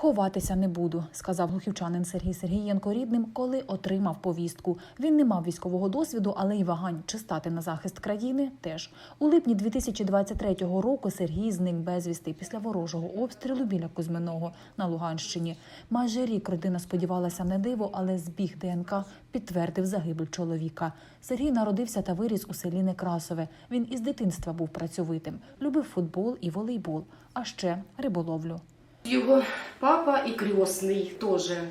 Ховатися не буду, сказав глухівчанин Сергій Сергієнко рідним, коли отримав повістку. Він не мав військового досвіду, але й вагань чи стати на захист країни теж. У липні 2023 року Сергій зник безвісти після ворожого обстрілу біля Кузьминого на Луганщині. Майже рік родина сподівалася на диво, але збіг ДНК підтвердив загибель чоловіка. Сергій народився та виріс у селі Некрасове. Він із дитинства був працьовитим, любив футбол і волейбол, а ще риболовлю. Його папа і крісний теж е,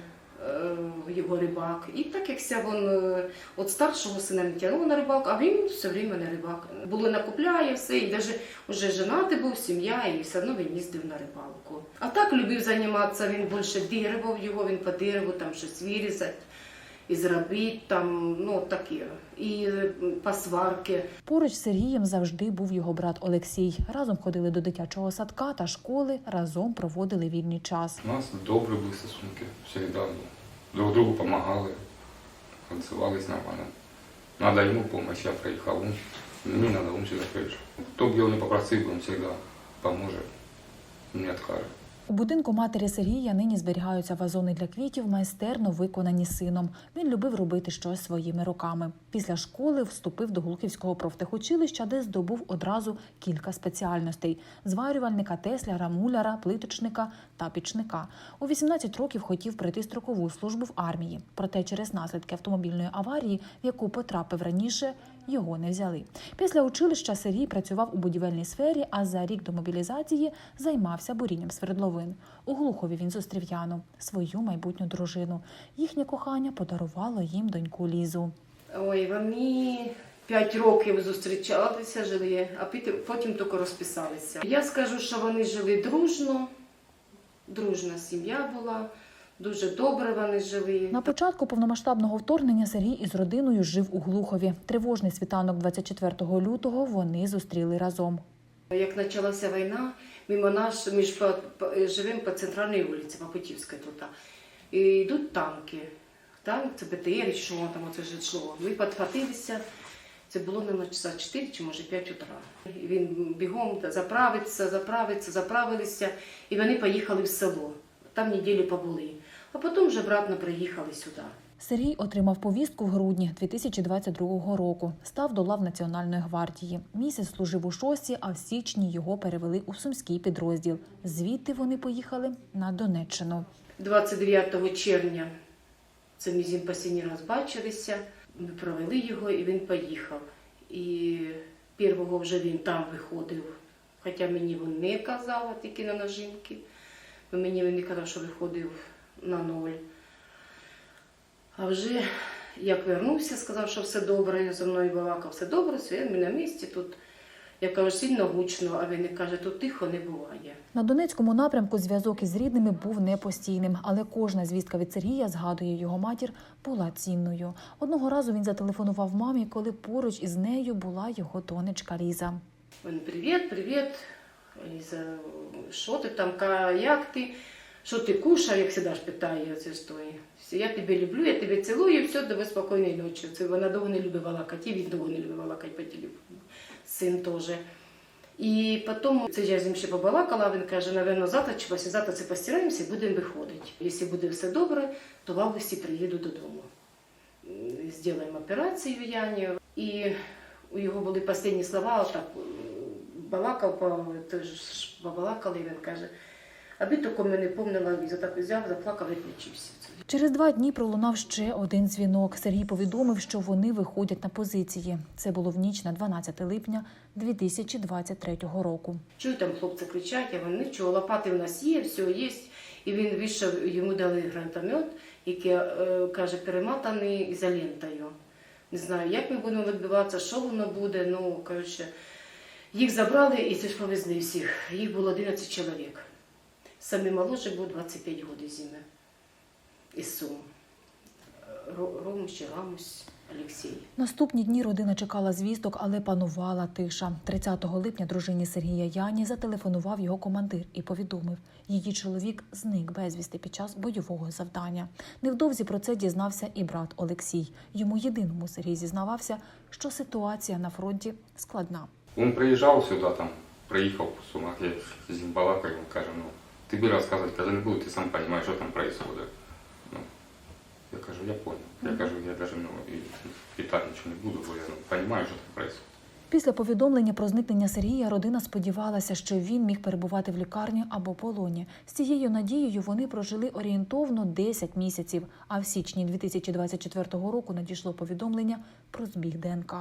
його рибак. І так як ся він е, от старшого сина не тягнув на рибалку, а він все время на рибак. Було накупляє все, і навіть вже женати був, сім'я, і все одно він їздив на рибалку. А так любив займатися, він більше деревом його, він по дереву там щось вирізати. І зробити там, ну таке, і е, по сварки. Поруч з Сергієм завжди був його брат Олексій. Разом ходили до дитячого садка та школи, разом проводили вільний час. У нас добрі були стосунки, завжди. Друг другу допомагали, танцювались нормально. Надо йому допомога, я приїхав, мені треба, він завжди прийшов. Хто б його не попросив, він завжди поможе, не відкаже. У будинку матері Сергія нині зберігаються вазони для квітів, майстерно виконані сином. Він любив робити щось своїми руками. Після школи вступив до Гулківського профтехучилища, де здобув одразу кілька спеціальностей: зварювальника, тесляра, муляра, плиточника та пічника. У 18 років хотів пройти строкову службу в армії. Проте через наслідки автомобільної аварії, в яку потрапив раніше, його не взяли. Після училища Сергій працював у будівельній сфері, а за рік до мобілізації займався бурінням свердловин. У Глухові він зустрів Яну, свою майбутню дружину. Їхнє кохання подарувало їм доньку Лізу. Ой, вони п'ять років зустрічалися, жили, а потім тільки розписалися. Я скажу, що вони жили дружно, дружна сім'я була, дуже добре вони жили. На початку повномасштабного вторгнення Сергій із родиною жив у Глухові. Тривожний світанок 24 лютого вони зустріли разом. Як почалася війна, мимо нас, ми ж по, по, живемо по центральній вулиці, по Путівській тут. І йдуть танки. Танк, це БТР, що воно там оце ж йшло. Ми підхватилися. Це було на часа 4 чи може 5 утра. І Він бігом заправиться, заправиться, заправилися, і вони поїхали в село. Там неділю побули. А потім вже обратно приїхали сюди. Сергій отримав повістку в грудні 2022 року. Став до лав Національної гвардії. Місяць служив у шості, а в січні його перевели у сумський підрозділ. Звідти вони поїхали на Донеччину. 29 червня це ми з ним раз бачилися. Ми провели його і він поїхав. І першого вже він там виходив. Хоча мені він не казав, тільки на нажимки. Мені він не казав, що виходив на ноль. А вже як вернувся, сказав, що все добре, зі мною балакав, все добре, все, ми на місці тут. Я кажу, сильно гучно, а він каже, тут тихо не буває. На Донецькому напрямку зв'язок із рідними був непостійним, але кожна звістка від Сергія згадує його матір була цінною. Одного разу він зателефонував мамі, коли поруч із нею була його донечка Ліза. Він привіт, привіт. Ліза, що ти там, як ти? Що ти кушав, як ж питає, це ж той. Я тебе люблю, я тебе цілую, все, давай спокійної ночі. Це вона довго не любить балакати, і він довго не любить балакати по телефону. Син теж. І потім це я з ним ще побалакала, він каже, напевно, завтра чи післязавтра це постираємося будемо виходити. Якщо буде все добре, то в августі приїду додому. Зробимо операцію Яні. І у його були останні слова, отак балакав, по- побалакали, і він каже, аби тільки мене помнила, і за так взяв, заплакав і включився. Через два дні пролунав ще один дзвінок. Сергій повідомив, що вони виходять на позиції. Це було в ніч на 12 липня 2023 року. Чую, там хлопці кричать, а вони нічого, лопати в нас є, все є. І він вийшов, йому дали гранатомет, який, е, каже, перематаний ізолентою. Не знаю, як ми будемо відбиватися, що воно буде. Ну, коротше, їх забрали і це ж повезли всіх. Їх було 11 чоловік. Самий молодший був 25 років зими. Із Сум. Ро- Ромусь чи Рамусь Олексій. Наступні дні родина чекала звісток, але панувала тиша. 30 липня дружині Сергія Яні зателефонував його командир і повідомив, її чоловік зник безвісти під час бойового завдання. Невдовзі про це дізнався і брат Олексій. Йому єдиному Сергій зізнавався, що ситуація на фронті складна. Він приїжджав сюди, там, приїхав по Сумах, я з ним балакав, він каже, ну, тебе рассказывать, когда не буду, ты сам понимаешь, что там происходит. Ну, я кажу, я понял. Я кажу, я даже ну, и питать ничего не буду, бо я ну, понимаю, что там происходит. Після повідомлення про зникнення Сергія родина сподівалася, що він міг перебувати в лікарні або полоні. З цією надією вони прожили орієнтовно 10 місяців. А в січні 2024 року надійшло повідомлення про збіг ДНК.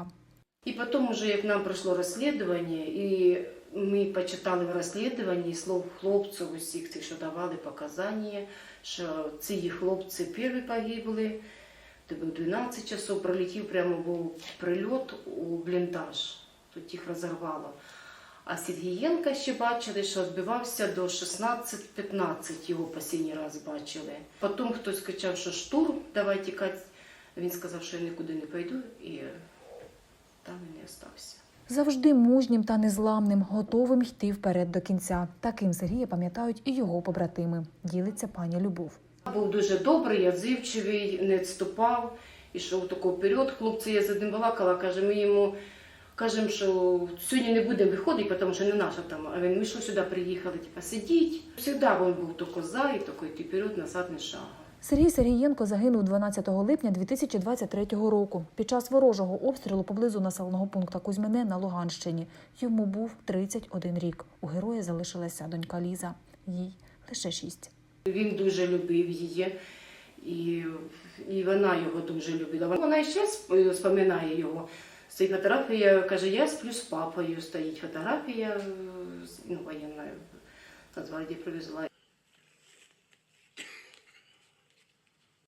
І потім, уже як нам пройшло розслідування, і ми почитали в розслідуванні слов хлопців усіх цих, що давали показання, що ці хлопці перші погибли, був 12 часов, пролетів прямо був прильот у бліндаж, тут їх розірвало. А Сергієнка ще бачили, що збивався до 16-15, його останній раз бачили. Потім хтось кричав, що штурм, давай тікати. Він сказав, що я нікуди не пойду, і там і не остався. Завжди мужнім та незламним, готовим йти вперед до кінця. Таким Сергія пам'ятають і його побратими. Ділиться пані Любов. Був дуже добрий, відзивчивий, не відступав, ішов тако вперед. Хлопці, я з одним балакала, каже, ми йому кажемо, що сьогодні не будемо виходити, тому що не наша там. А він, ми що сюди приїхали, типа, сидіть. Завжди він був тільки за і йти вперед, назад не шага. Сергій Сергієнко загинув 12 липня 2023 року під час ворожого обстрілу поблизу населеного пункту Кузьмине на Луганщині. Йому був 31 рік. У героя залишилася донька Ліза. Їй лише шість. Він дуже любив її, і, і вона його дуже любила. Вона ще сп- споминає його. Стоїть фотографія, каже, я сплю з папою, стоїть фотографія ну, воєнна, Нацгвардія привезла.